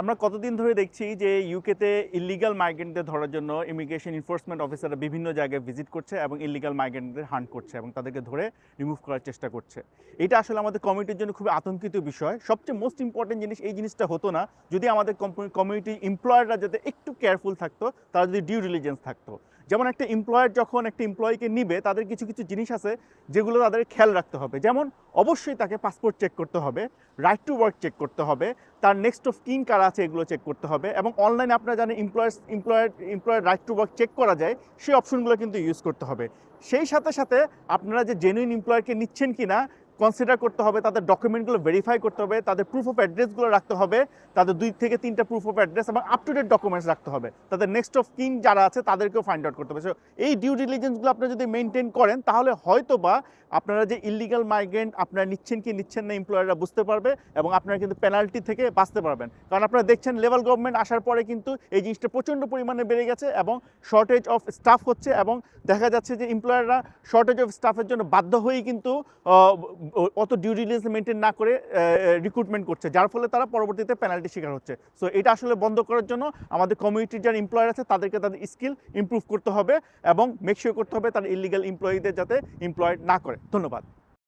আমরা কতদিন ধরে দেখছি যে ইউকেতে ইলিগাল মাইগ্রেন্টদের ধরার জন্য ইমিগ্রেশন ইনফোর্সমেন্ট অফিসাররা বিভিন্ন জায়গায় ভিজিট করছে এবং ইলিগাল মাইগ্রেন্টদের হান্ট করছে এবং তাদেরকে ধরে রিমুভ করার চেষ্টা করছে। এটা আসলে আমাদের কমিউনিটির জন্য খুবই আতঙ্কিত বিষয়। সবচেয়ে মোস্ট ইম্পর্টেন্ট জিনিস এই জিনিসটা হতো না, যদি আমাদের কমিউনিটি এমপ্লয়াররা যাতে একটু কেয়ারফুল থাকতো, তারা যদি ডিউ ডিলিজেন্স থাকতো। যেমন একটা এমপ্লয়ার যখন একটা এমপ্লয়িকে নিবে, তাদের কিছু কিছু জিনিস আছে যেগুলো তাদের খেয়াল রাখতে হবে। যেমন অবশ্যই তাকে পাসপোর্ট চেক করতে হবে রাইট টু ওয়ার্ক চেক করতে হবে, তার নেক্সট অফ কিন কার আছে এগুলো চেক করতে হবে এবং অনলাইনে আপনারা জানেন employer employer employer right to work check করা যায়, সেই অপশনগুলো কিন্তু ইউজ করতে হবে। সেই সাথে সাথে আপনারা যে জেনুইন এমপ্লয়ারকে নিচ্ছেন কি না কনসিডার করতে হবে তাদের ডকুমেন্টগুলো ভেরিফাই করতে হবে তাদের প্রুফ অফ অ্যাড্রেসগুলো রাখতে হবে তাদের দুই থেকে তিনটা প্রুফ অফ অ্যাড্রেস এবং আপ টু ডেট ডকুমেন্টস রাখতে হবে। তাদের নেক্সট অফ কিন যারা আছে তাদেরকেও ফাইন্ড আউট করতে হবে। So, এই ডিউ ডিলিজেন্সগুলো আপনারা যদি মেনটেন করেন তাহলে হয়তো বা আপনারা যে ইলিগাল মাইগ্রেন্ট আপনারা নিচ্ছেন কি নিচ্ছেন না এমপ্লয়াররা বুঝতে পারবে এবং আপনারা কিন্তু পেনাল্টি থেকে বাঁচতে পারবেন। কারণ আপনারা দেখছেন লেভেল গভর্নমেন্ট আসার পরে কিন্তু এই জিনিসটা প্রচণ্ড পরিমাণে বেড়ে গেছে এবং শর্টেজ অফ স্টাফ হচ্ছে এবং দেখা যাচ্ছে যে এমপ্লয়াররা শর্টেজ অফ স্টাফের জন্য বাধ্য হয়েই কিন্তু অত ডিউ ডিলিজেন্স মেনটেন না করে রিক্রুটমেন্ট করছে, যার ফলে তারা পরবর্তীতে পেনাল্টি শিকার হচ্ছে। সো এটা আসলে বন্ধ করার জন্য আমাদের কমিউনিটির যারা এমপ্লয়ার আছে, তাদেরকে তাদের স্কিল ইম্প্রুভ করতে হবে এবং মেকশিওর করতে হবে তার ইলিগাল এমপ্লয়ীদের যাতে এমপ্লয়েড না করে। ধন্যবাদ।